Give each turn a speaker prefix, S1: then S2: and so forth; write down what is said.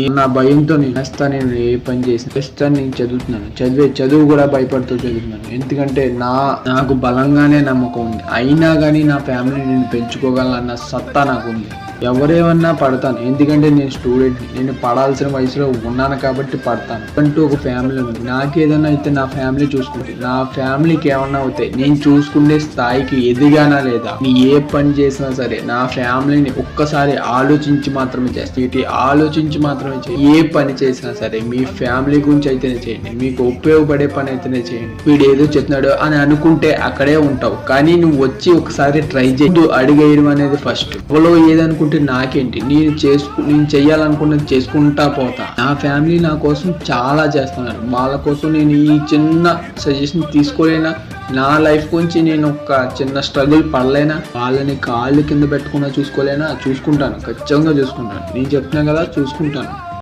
S1: నా భయంతో నేను చేస్తా నేను ఏ పని చేసిన ప్రస్తుతాన్ని నేను చదువుతున్నాను. చదివే చదువు కూడా భయపడుతూ చదువుతున్నాను. ఎందుకంటే నా నాకు బలంగానే నమ్మకం ఉంది. అయినా కానీ నా ఫ్యామిలీ నేను పెంచుకోగలన్న సత్తా నాకు ఉంది ఎవరేమన్నా పడతాను. ఎందుకంటే నేను స్టూడెంట్ నేను పడాల్సిన వయసులో ఉన్నాను కాబట్టి పడతాను. అంటూ ఒక ఫ్యామిలీ ఉంది. నాకు ఏదైనా అయితే నా ఫ్యామిలీ చూసుకుంటే నా ఫ్యామిలీకి ఏమన్నా అవుతాయి నేను చూసుకునే స్థాయికి ఎదిగానా లేదా నీ ఏ పని చేసినా సరే నా ఫ్యామిలీని ఒక్కసారి ఆలోచించి మాత్రమే చేస్తాను ఇటు ఆలోచించి మాత్రమే చేయండి ఏ పని చేసినా సరే మీ ఫ్యామిలీ గురించి అయితేనే చేయండి. మీకు ఉపయోగపడే పని అయితేనే చేయండి. వీడు ఏదో చెప్తున్నాడు అని అనుకుంటే అక్కడే ఉంటావు. కానీ నువ్వు వచ్చి ఒకసారి ట్రై చేయ. అడిగేయడం అనేది ఫస్ట్ ఎవరో ఏదనుకుంటే నాకేంటి? నేను చేసుకు నేను చెయ్యాలనుకున్నది చేసుకుంటా పోతా. నా ఫ్యామిలీ నా కోసం చాలా చేస్తున్నారు. వాళ్ళ కోసం నేను ఈ చిన్న సజెషన్ తీసుకోలేనా? నా లైఫ్ గురించి నేను ఒక చిన్న స్ట్రగుల్ పడలేనా? వాళ్ళని కాళ్ళు కింద పెట్టుకున్నా చూసుకోలేనా? చూసుకుంటాను. ఖచ్చితంగా చూసుకుంటాను. నేను చెప్తున్నా కదా చూసుకుంటాను.